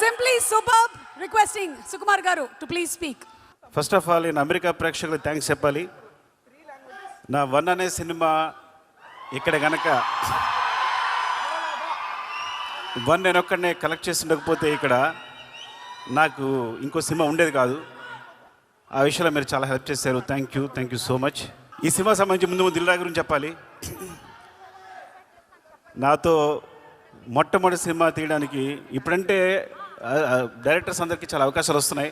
Simply super requesting Sukumar గారు to please speak first of all నేను America ప్రేక్షకులకు thanks చెప్పాలి. నా వన్ అనే సినిమా ఇక్కడ గనక వన్ నేను ఒక్కడనే కలెక్ట్ చేసి ఉండకపోతే ఇక్కడ నాకు ఇంకో సినిమా ఉండేది కాదు. ఆ విషయంలో మీరు చాలా హెల్ప్ చేశారు. Thank you thank you so much ఈ సినిమా సంబంధించి ముందు ముందు దిల్రా గురించి చెప్పాలి. నాతో మొట్టమొదటి సినిమా తీయడానికి ఇప్పుడంటే డైరెక్టర్స్ అందరికీ చాలా అవకాశాలు వస్తున్నాయి.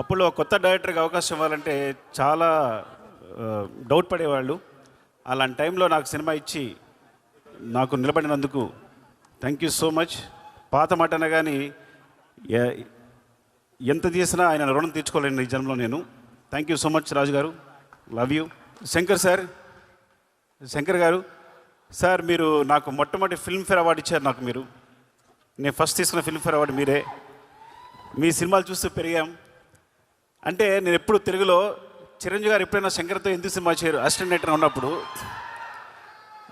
అప్పుడు కొత్త డైరెక్టర్కి అవకాశం ఇవ్వాలంటే చాలా డౌట్ పడేవాళ్ళు. అలాంటి టైంలో నాకు సినిమా ఇచ్చి నాకు నిలబడినందుకు థ్యాంక్ యూ సో మచ్ పాత మాట కానీ ఎంత తీసినా ఆయన రుణం తీర్చుకోలేను ఈ జన్మలో నేను. Thank you so much Raju గారు. Love you Shankar sir Shankar గారు సార్ మీరు నాకు మొట్టమొదటి ఫిల్మ్ఫేర్ అవార్డు ఇచ్చారు నాకు మీరు. నేను ఫస్ట్ తీసుకున్న ఫిల్మ్ఫేర్ అవార్డు మీరే. మీ సినిమాలు చూస్తూ పెరిగాం. అంటే నేను ఎప్పుడు తెలుగులో చిరంజీవి గారు ఎప్పుడైనా శంకర్తో ఎందుకు సినిమా చేయరు? అసిస్టెంట్ డైరెక్టర్ ఉన్నప్పుడు.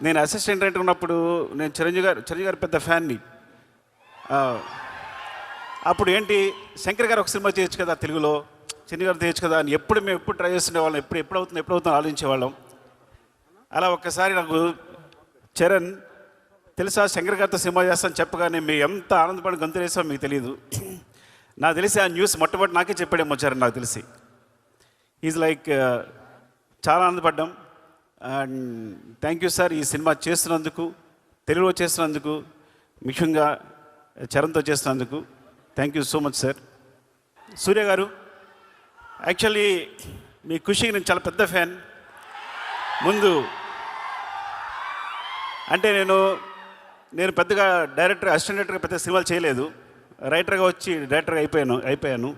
నేను అసిస్టెంట్ డైరెక్టర్ ఉన్నప్పుడు నేను చిరంజీవి గారు చిరంజీవి గారు పెద్ద ఫ్యాన్ని. అప్పుడు ఏంటి? శంకర్ గారు ఒక సినిమా చేయొచ్చు కదా తెలుగులో. చిరంజీవి గారు చేయొచ్చు కదా అని ఎప్పుడు మేము ఎప్పుడు ట్రై చేస్తుండే వాళ్ళం ఎప్పుడు ఎప్పుడు అవుతుంది ఎప్పుడు అవుతుంది ఆలోచించేవాళ్ళం. అలా ఒక్కసారి నాకు చరణ్ తెలుసా? శంకర్ గారితో సినిమా చేస్తాను చెప్పగానే మేము ఎంత ఆనందపడి గంతులేసామో మీకు తెలియదు నాకు తెలిసి ఆ న్యూస్ మొట్టమొదటి నాకే చెప్పాడేమో చరణ్ నాకు తెలిసి. ఈజ్ లైక్ uh, చాలా ఆనందపడ్డాం. అండ్ థ్యాంక్ యూ సార్ ఈ సినిమా చేస్తున్నందుకు తెలుగులో చేస్తున్నందుకు ముఖ్యంగా చరణ్తో చేస్తున్నందుకు. Thank you so much sir Surya గారు యాక్చువల్లీ మీ ఖుషికి నేను చాలా పెద్ద ఫ్యాన్ ముందు అంటే నేను నేను పెద్దగా డైరెక్టర్ అసిస్టెంట్ డైరెక్టర్గా పెద్ద సినిమాలు చేయలేదు. రైటర్గా వచ్చి డైరెక్టర్గా అయిపోయాను అయిపోయాను.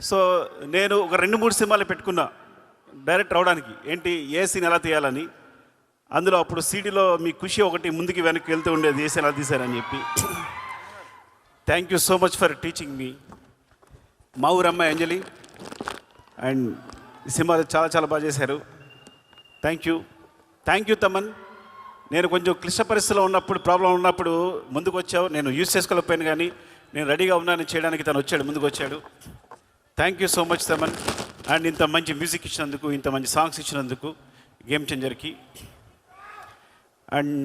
సో నేను ఒక రెండు మూడు సినిమాలు పెట్టుకున్నా డైరెక్టర్ అవడానికి. ఏంటి? ఏ సీన్ ఎలా తీయాలని? అందులో అప్పుడు సీడీలో మీ ఖుషి ఒకటి ముందుకి వెనక్కి వెళ్తూ ఉండేది ఏ సీన్ ఎలా తీశారని చెప్పి. Thank you so much for teaching మీ మా ఊరమ్మ అంజలి. అండ్ సినిమాలు చాలా చాలా బాగా చేశారు. Thank you thank you Thaman. నేను కొంచెం క్లిష్ట పరిస్థితిలో ఉన్నప్పుడు ప్రాబ్లం ఉన్నప్పుడు ముందుకు వచ్చావు నేను యూజ్ చేసుకోలేకపోయాను కానీ నేను రెడీగా ఉన్నాను చేయడానికి తను వచ్చాడు ముందుకు వచ్చాడు thank you so much Thaman and ఇంత మంచి మ్యూజిక్ ఇచ్చినందుకు ఇంత మంచి సాంగ్స్ ఇచ్చినందుకు గేమ్ చేంజర్కి అండ్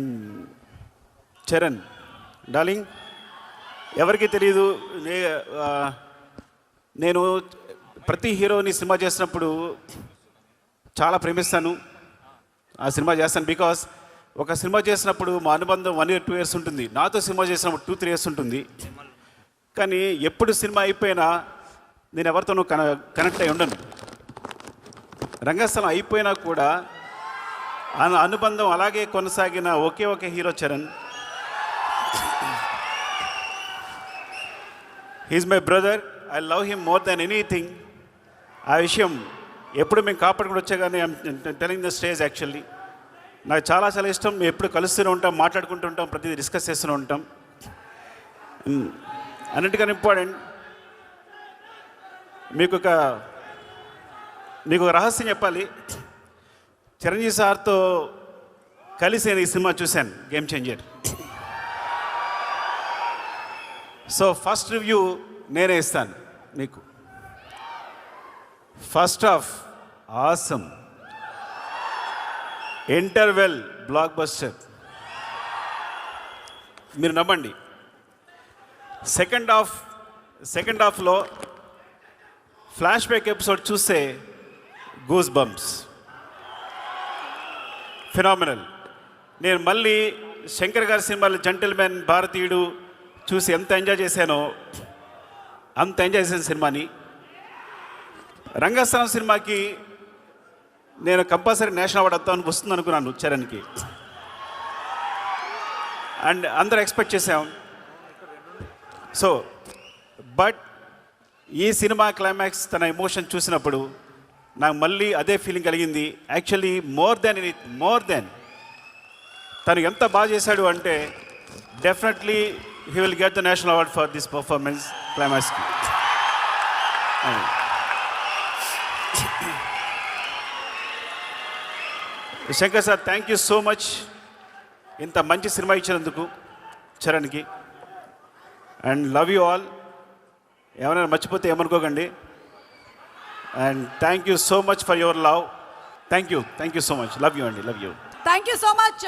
చరణ్ డార్లింగ్ ఎవరికి తెలియదు నే నేను ప్రతి హీరోని సినిమా చేసినప్పుడు చాలా ప్రేమిస్తాను. ఆ సినిమా చేస్తాను బికాస్ ఒక సినిమా చేసినప్పుడు మా అనుబంధం వన్ ఇయర్ టూ ఇయర్స్ ఉంటుంది. నాతో సినిమా చేసినప్పుడు టూ త్రీ ఇయర్స్ ఉంటుంది. కానీ ఎప్పుడు సినిమా అయిపోయినా నేను ఎవరితోనూ కన కనెక్ట్ అయి ఉండను. రంగస్థలం అయిపోయినా కూడా ఆ అనుబంధం అలాగే కొనసాగిన ఒకే ఒక hero Charan. He's my brother I love him more than anything ఆ విషయం ఎప్పుడు మేము కాపాడుకుని వచ్చా కానీ టెలింగ్ ద స్టేజ్ యాక్చువల్లీ నాకు చాలా చాలా ఇష్టం. మేము ఎప్పుడు కలుస్తూనే ఉంటాం మాట్లాడుకుంటూ ఉంటాం ప్రతిదీ డిస్కస్ చేస్తూనే ఉంటాం. అన్నిటికన్నా ఇంపార్టెంట్ మీకు ఒక మీకు ఒక రహస్యం చెప్పాలి. చిరంజీవి సార్తో కలిసి నేను ఈ సినిమా చూశాను Game Changer so first review నేనే ఇస్తాను మీకు. First half awesome interval blockbuster మీరు నమ్మండి. సెకండ్ హాఫ్ సెకండ్ హాఫ్లో ఫ్లాష్ బ్యాక్ ఎపిసోడ్ చూస్తే గూస్ బంప్స్ ఫినామినల్. నేను మళ్ళీ శంకర్ గారి సినిమాలు జంటిల్మెన్ భారతీయుడు చూసి ఎంత ఎంజాయ్ చేశానో అంత ఎంజాయ్ చేసిన సినిమాని. రంగస్థానం సినిమాకి నేను కంపల్సరీ నేషనల్ అవార్డు వస్తామని వస్తుంది అనుకున్నాను చరణ్కి. అండ్ అందరూ ఎక్స్పెక్ట్ చేసాం సో బట్ ఈ సినిమా క్లైమాక్స్ తన ఎమోషన్ చూసినప్పుడు నాకు మళ్ళీ అదే ఫీలింగ్ కలిగింది. Actually more than any more than. తను ఎంత బాగా చేశాడు అంటే definitely he will get the national award for this performance క్లైమాక్స్కి. Shankar sir thank you so much ఇంత మంచి సినిమా ఇచ్చినందుకు చరణ్కి. అండ్ లవ్ యూ ఆల్ ఎవరైనా మర్చిపోతే ఏమనుకోకండి. And thank you so much for your love thank you thank you so much love you అండి love you thank you so much